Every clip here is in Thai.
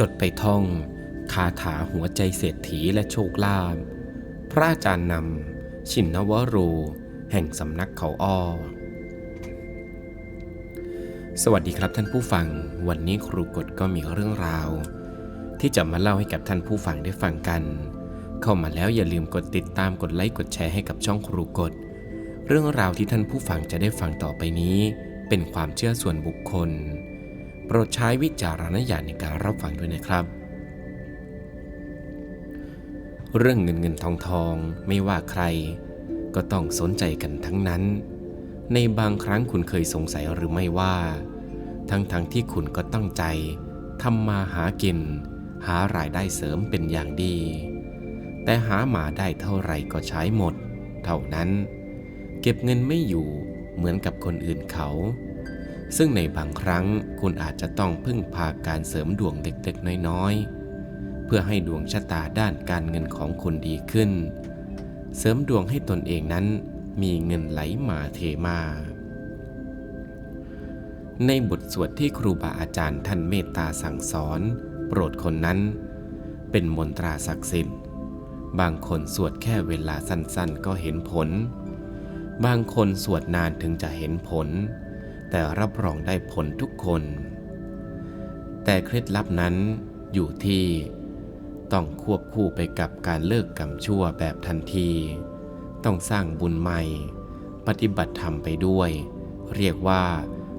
จดไปท่องคาถาหัวใจเศรษฐีและโชคลาภพระอาจารย์นำชินนวโร แห่งสำนักเขาอ้อ สวัสดีครับท่านผู้ฟัง วันนี้ครูกฎก็มีเรื่องราว ที่จะมาเล่าให้กับท่านผู้ฟังได้ฟังกัน เข้ามาแล้วอย่าลืมกดติดตามกดไลค์กดแชร์ให้กับช่องครูกฎเรื่องราวที่ท่านผู้ฟังจะได้ฟังต่อไปนี้ เป็นความเชื่อส่วนบุคคล ปรดใช้วิจารณญาณในการรับฟังด้วยนะครับ เรื่องเงินเงินทองทองไม่ว่าใคร ก็ต้องสนใจกันทั้งนั้น ในบางครั้งคุณเคยสงสัยหรือไม่ว่า ทั้งๆทที่คุณก็ตั้งใจทำมาหากิน หารายได้เสริมเป็นอย่างดี แต่หามาได้เท่าไหร่ก็ใช้หมด เท่านั้น เก็บเงินไม่อยู่เหมือนกับคนอื่นเขา ซึ่งในบางครั้งคุณอาจจะต้องพึ่งพาการเสริมดวงเล็กๆ น้อยๆ เพื่อให้ดวงชะตาด้านการเงินของคุณดีขึ้น เสริมดวงให้ตนเองนั้นมีเงินไหลมาเทมา ในบทสวดที่ครูบาอาจารย์ท่านเมตตาสั่งสอน โปรดคนนั้น เป็นมนตราศักดิ์สิทธิ์ บางคนสวดแค่เวลาสั้นๆก็เห็นผล บางคนสวดนานถึงจะเห็นผล แต่รับรองได้ผลทุกคน แต่เคล็ดลับนั้นอยู่ที่ต้องควบคู่ไปกับการเลิกกรรมชั่วแบบทันที ต้องสร้างบุญใหม่ ปฏิบัติธรรมไปด้วย เรียกว่า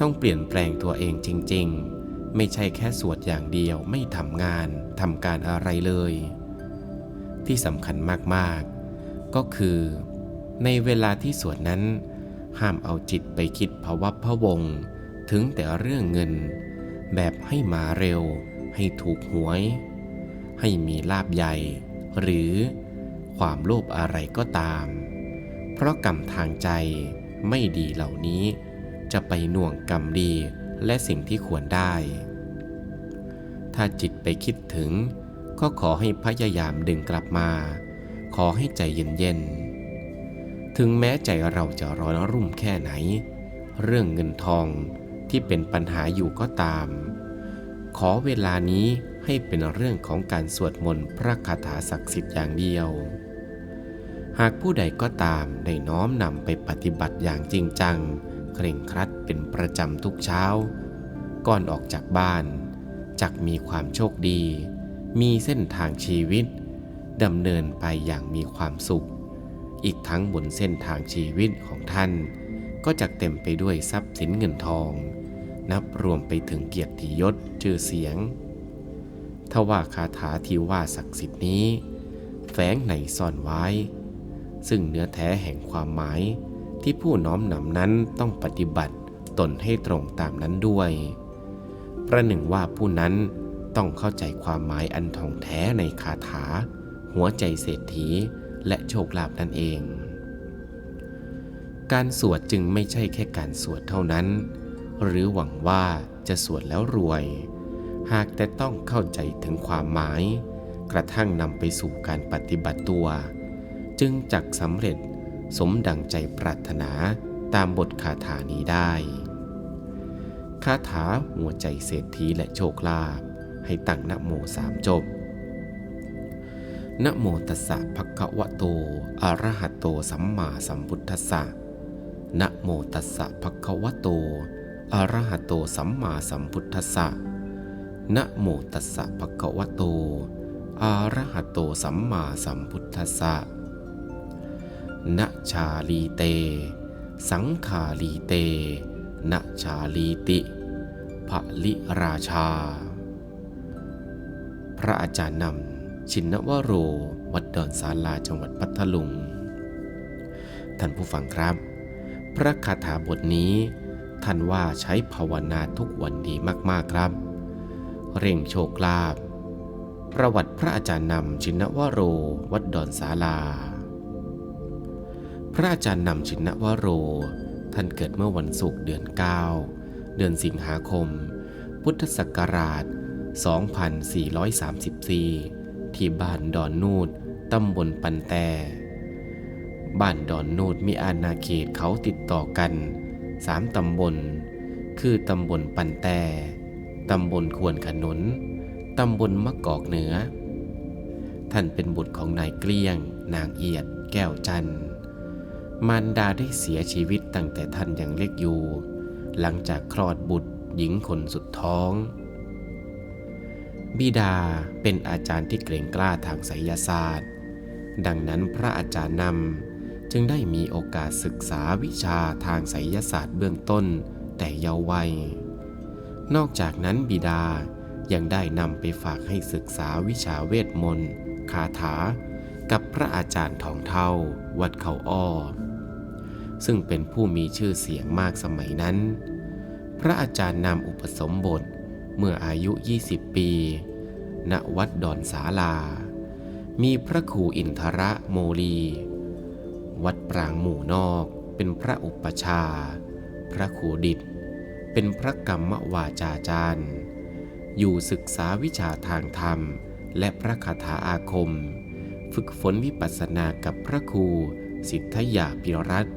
ต้องเปลี่ยนแปลงตัวเองจริง ๆ ไม่ใช่แค่สวดอย่างเดียวไม่ทำงานทำการอะไรเลย ที่สำคัญมากๆ ก็คือ ในเวลาที่สวดนั้น ห้ามเอาจิตไปคิดภวัพพะวง ถึงแต่เรื่องเงิน แบบให้มาเร็ว ให้ถูกหวย ให้มีลาบใหญ่ หรือความโลภอะไรก็ตาม เพราะกรรมทางใจไม่ดีเหล่านี้ จะไปหน่วงกรรมดีและสิ่งที่ควรได้ ถ้าจิตไปคิดถึง ก็ขอให้พยายามดึงกลับมา ขอให้ใจเย็นๆ ถึงแม้ใจเราจะร้อนรุ่มแค่ไหน เรื่องเงินทองที่เป็นปัญหาอยู่ก็ตาม ขอเวลานี้ให้เป็นเรื่องของการสวดมนต์พระคาถาศักดิ์สิทธิ์อย่างเดียว หากผู้ใดก็ตามได้น้อมนำไปปฏิบัติอย่างจริงจัง เคร่งครัดเป็นประจำทุกเช้า ก่อนออกจากบ้านจักมีความโชคดี มีเส้นทางชีวิตดำเนินไปอย่างมีความสุข อีกทั้งบนเส้นทางชีวิตของท่าน ก็จะเต็มไปด้วยทรัพย์สินเงินทอง นับรวมไปถึงเกียรติยศชื่อเสียงทว่าคาถาที่ว่าศักดิ์สิทธิ์นี้ แฝงในซ่อนไว้ ซึ่งเนื้อแท้แห่งความหมายที่ผู้น้อมนำนั้นต้องปฏิบัติตนให้ตรงตามนั้นด้วย ประหนึ่งว่าผู้นั้นต้องเข้าใจความหมายอันท่องแท้ในคาถา หัวใจเศรษฐี และโชคลาภนั่นเอง การสวดจึงไม่ใช่แค่การสวดเท่านั้น หรือหวังว่าจะสวดแล้วรวย หากแต่ต้องเข้าใจถึงความหมาย กระทั่งนำไปสู่การปฏิบัติตัว จึงจักสำเร็จสมดังใจปรารถนาตามบทคาถานี้ได้คาถาหัวใจเศรษฐีและโชคลาภให้ตั้งนโมสามจบ นะโมตัสสะภะคะวะโต อะระหะโต สัมมาสัมพุทธัสสะนะโมตัสสะภะคะวะโต อะระหะโต สัมมาสัมพุทธัสสะนะโมตัสสะภะคะวะโต อะระหะโต สัมมาสัมพุทธัสสะนะชาลีเต สังขาลีเตนะชาลีติภลิราชา พระอาจารย์นำ ชินวโร วัดดอนศาลาจังหวัดพัทลุง ท่านผู้ฟังครับ พระคาถาบทนี้ ท่านว่าใช้ภาวนาทุกวันดีมากๆครับ เร่งโชคลาภประวัติพระอาจารย์นำชินวโร วัดดอนศาลา พระอาจารย์นำชินวโร ท่านเกิดเมื่อวันศุกร์เดือน 9 เดือนสิงหาคม พุทธศักราช 2434 ที่บ้านดอนนูดตำบลปันแต่ บ้านดอนนูดมีอาณาเขตเขาติดต่อกันสามตำบล คือตำบลปันแต่ตำบลควนขนุนตตำบลมะกอกเหนือ ท่านเป็นบุตรของนายเกลี้ยง นางเอียด แก้วจันทร์มารดาได้เสียชีวิตตั้งแต่ท่านยังเล็กอยู่ หลังจากคลอดบุตรหญิงคนสุดท้อง บิดาเป็นอาจารย์ที่เกรงกล้าทางไสยศาสตร์ ดังนั้นพระอาจารย์นำจึงได้มีโอกาสศึกษาวิชาทางไสยศาสตร์เบื้องต้นแต่เยาว์วัย นอกจากนั้นบิดายังได้นำไปฝากให้ศึกษาวิชาเวทมนต์คาถา กับพระอาจารย์ทองเท่า วัดเขาอ้อ ซึ่งเป็นผู้มีชื่อเสียงมากสมัยนั้น พระอาจารย์นำอุปสมบท เมื่ออายุ 20 ปี ณ วัดดอนสาลา มีพระครูอินทระโมลี วัดปรางหมู่นอกเป็นพระอุปชา พระครูดิษเป็นพระกรรมวาจาจารย์ อยู่ศึกษาวิชาทางธรรมและพระคาถาอาคม ฝึกฝนวิปัสสนากับพระครูสิทธยาปิรัตน์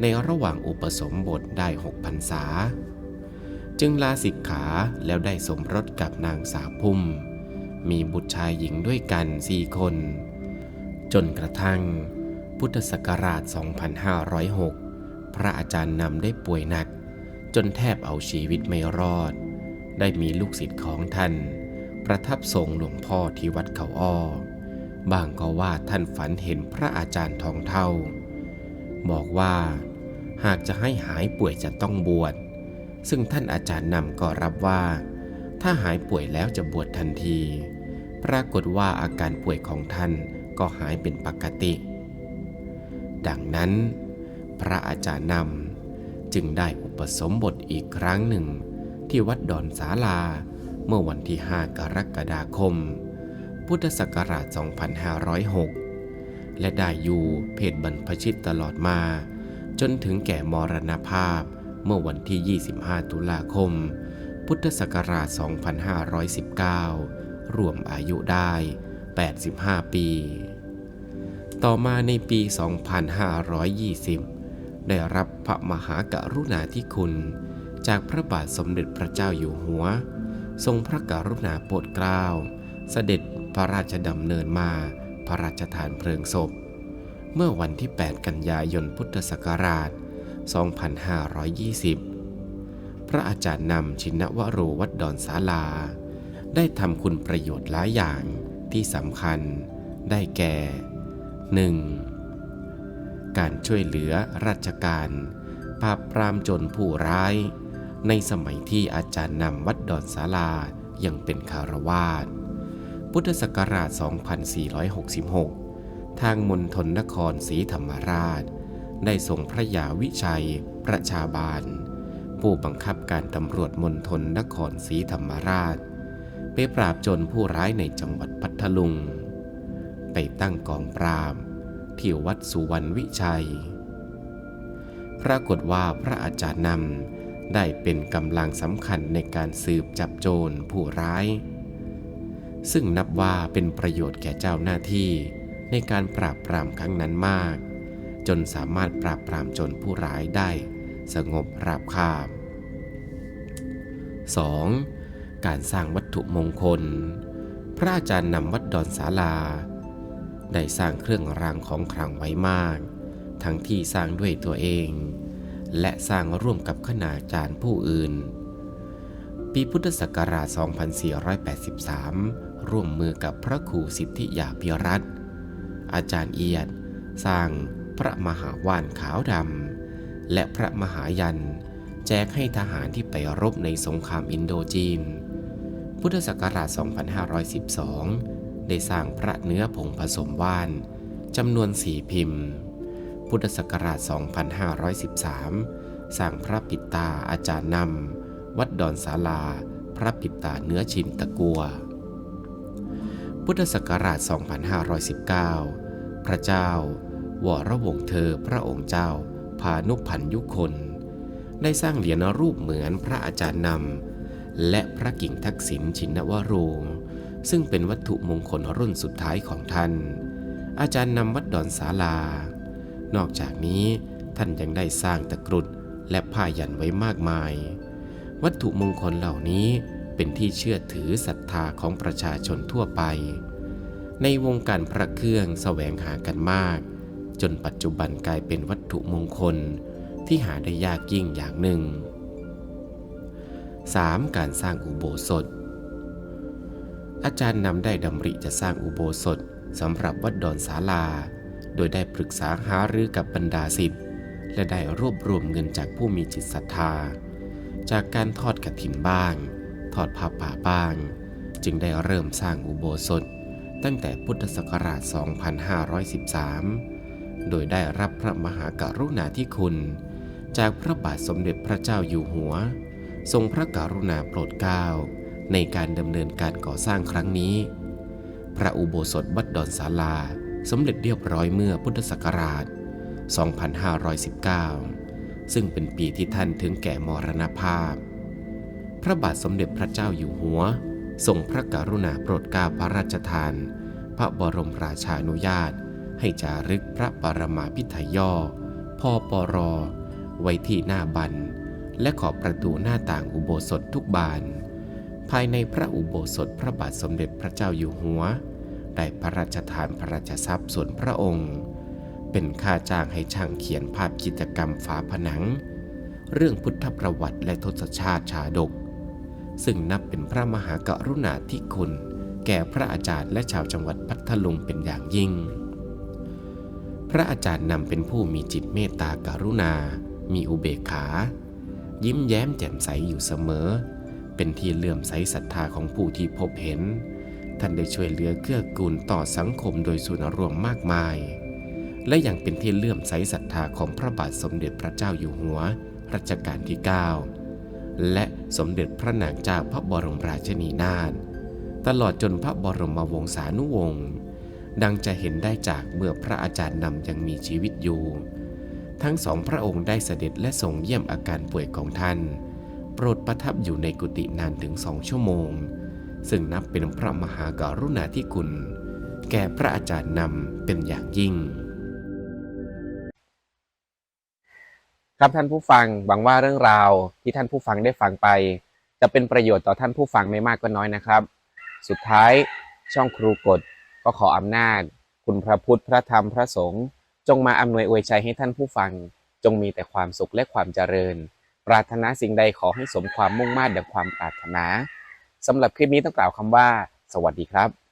ในระหว่างอุปสมบทได้หกพรรษา จึงลาสิกขาแล้วได้สมรสกับนางสาวพุ่ม มีบุตรชายหญิงด้วยกันสี่คน จนกระทั่ง พุทธศักราช 2506 พระอาจารย์นำได้ป่วยหนัก จนแทบเอาชีวิตไม่รอด ได้มีลูกศิษย์ของท่าน ประทับทรงหลวงพ่อที่วัดเขาอ้อบางก็ว่าท่านฝันเห็นพระอาจารย์ทองเท่า บอกว่า หากจะให้หายป่วยจะต้องบวช ซึ่งท่านอาจารย์นำก็รับว่า ถ้าหายป่วยแล้วจะบวชทันที ปรากฏว่าอาการป่วยของท่านก็หายเป็นปกติ ดังนั้น พระอาจารย์นำจึงได้อุปสมบทอีกครั้งหนึ่ง ที่วัดดอนสาลาเมื่อวันที่ 5 กรกฎาคม พุทธศักราช 2506 และได้อยู่เพศบรรพชิตตลอดมา จนถึงแก่มรณภาพ เมื่อวันที่ 25 ตุลาคม พุทธศักราช 2519 รวมอายุได้ 85 ปี ต่อมาในปี 2520 ได้รับพระมหากรุณาธิคุณ จากพระบาทสมเด็จพระเจ้าอยู่หัว ทรงพระกรุณาโปรดเกล้า เสด็จพระราชดำเนินมาพระราชทานเพลิงศพ เมื่อวันที่ 8 กันยายนพุทธศักราช 2520 2,520 พระอาจารย์นำชินวโรวัดดอนศาลา ได้ทำคุณประโยชน์หลายอย่างที่สำคัญ ได้แก่ 1. การช่วยเหลือราชการปราบปรามจรผู้ร้าย ในสมัยที่อาจารย์นำวัดดอนศาลายังเป็นคารวาสพุทธศักราช 2466 ทางมณฑลนครศรีธรรมราช ได้ส่งพระยาวิชัย ประชาบาล ผู้บังคับการตำรวจมณฑลนครศรีธรรมราช ไปปราบโจรผู้ร้ายในจังหวัดพัทลุง ไปตั้งกองปราบที่วัดสุวรรณวิชัย ปรากฏว่าพระอาจารย์นำได้เป็นกำลังสำคัญในการสืบจับโจรผู้ร้าย ซึ่งนับว่าเป็นประโยชน์แก่เจ้าหน้าที่ในการปราบปรามครั้งนั้นมาก จนสามารถปราบปรามโจรผู้ร้ายได้สงบราบคาบ 2. การสร้างวัตถุมงคล พระอาจารย์นำวัดดอนศาลา ได้สร้างเครื่องรางของขลังไว้มาก ทั้งที่สร้างด้วยตัวเอง และสร้างร่วมกับคณาจารย์ผู้อื่น ปีพุทธศักราช 2483 ร่วมมือกับพระครูสิทธิยาพิรัตอาจารย์เอียด สร้าง พระมหาว่านขาวดำและพระมหายัน แจกให้ทหารที่ไปรบในสงครามอินโดจีน พุทธศักราช 2512 ได้สร้างพระเนื้อผงผสมว่านจำนวนสี่พิมพ์ พุทธศักราช 2513 สร้างพระปิตาอาจารย์นำวัดดอนศาลา พระปิตาเนื้อชินตะกัว พุทธศักราช 2519 พระเจ้า วรวงเธอพระองค์เจ้า พานุพันยุคน ได้สร้างเหรียญรูปเหมือนพระอาจารย์นำ และพระกิ่งทักษิณชินวโร ซึ่งเป็นวัตถุมงคลรุ่นสุดท้ายของท่าน อาจารย์นำวัดดอนศาลา นอกจากนี้ท่านยังได้สร้างตะกรุดและผ้ายันไว้มากมาย วัตถุมงคลเหล่านี้เป็นที่เชื่อถือศรัทธาของประชาชนทั่วไป ในวงการพระเครื่องแสวงหากันมาก จนปัจจุบันกลายเป็นวัตถุมงคลที่หาได้ยากยิ่งอย่างหนึ่ง 3. การสร้างอุโบสถ อาจารย์นำได้ดำริจะสร้างอุโบสถสำหรับวัดดอนศาลา โดยได้ปรึกษาหารือกับบรรดาศิษย์และได้รวบรวมเงินจากผู้มีจิตศรัทธา จากการทอดกฐินบ้าง ทอดผ้าป่าบ้าง จึงได้เริ่มสร้างอุโบสถ ตั้งแต่พุทธศักราช 2513 โดยได้รับพระมหากรุณาธิคุณ จากพระบาทสมเด็จพระเจ้าอยู่หัว ทรงพระกรุณาโปรดเกล้าในการดำเนินการก่อสร้างครั้งนี้ พระอุโบสถวัดดอนศาลาสำเร็จเรียบร้อยเมื่อพุทธศักราช 2519 ซึ่งเป็นปีที่ท่านถึงแก่มรณภาพ พระบาทสมเด็จพระเจ้าอยู่หัวทรงพระกรุณาโปรดเกล้าพระราชทาน พระบรมราชานุญาต ให้จารึกพระปรมาพิไทยย่อพอปรไว้ที่หน้าบัน และขอบประตูหน้าต่างอุโบสถทุกบาน ภายในพระอุโบสถพระบาทสมเด็จพระเจ้าอยู่หัว ได้พระราชทานพระราชทรัพย์ส่วนพระองค์ เป็นค่าจ้างให้ช่างเขียนภาพกิจกรรมฝาผนัง เรื่องพุทธประวัติและทศชาติชาดก ซึ่งนับเป็นพระมหากรุณาธิคุณ แก่พระอาจารย์และชาวจังหวัดพัทลุงเป็นอย่างยิ่ง พระอาจารย์นำเป็นผู้มีจิตเมตตากรุณา มีอุเบกขา ยิ้มแย้มแจ่มใสอยู่เสมอ เป็นที่เลื่อมใสศรัทธาของผู้ที่พบเห็น ท่านได้ช่วยเหลือเกื้อกูลต่อสังคมโดยส่วนรวมมากมาย และยังเป็นที่เลื่อมใสศรัทธาของพระบาทสมเด็จพระเจ้าอยู่หัว รัชกาลที่ 9 และสมเด็จพระนางเจ้าพระบรมราชินีนาถตลอดจนพระบรมวงศานุวงศ์ ดังจะเห็นได้จากเมื่อพระอาจารย์นำยังมีชีวิตอยู่ ทั้งสองพระองค์ได้เสด็จและทรงเยี่ยมอาการป่วยของท่าน โปรดประทับอยู่ในกุฏินานถึงสองชั่วโมง ซึ่งนับเป็นพระมหากรุณาธิคุณ แก่พระอาจารย์นำเป็นอย่างยิ่ง ครับท่านผู้ฟังหวังว่าเรื่องราวที่ท่านผู้ฟังได้ฟังไป จะเป็นประโยชน์ต่อท่านผู้ฟังไม่มากก็น้อยนะครับ สุดท้ายช่องครูกฎ ก็ขออำนาจ คุณพระพุทธพระธรรมพระสงฆ์จงมาอำนวยอวยชัยให้ท่านผู้ฟัง จงมีแต่ความสุขและความเจริญ ปรารถนาสิ่งใดขอให้สมความมุ่งมา่ดังความปรารถนาสำหรับคลิปนี้ต้องกล่าวคำว่า สวัสดีครับ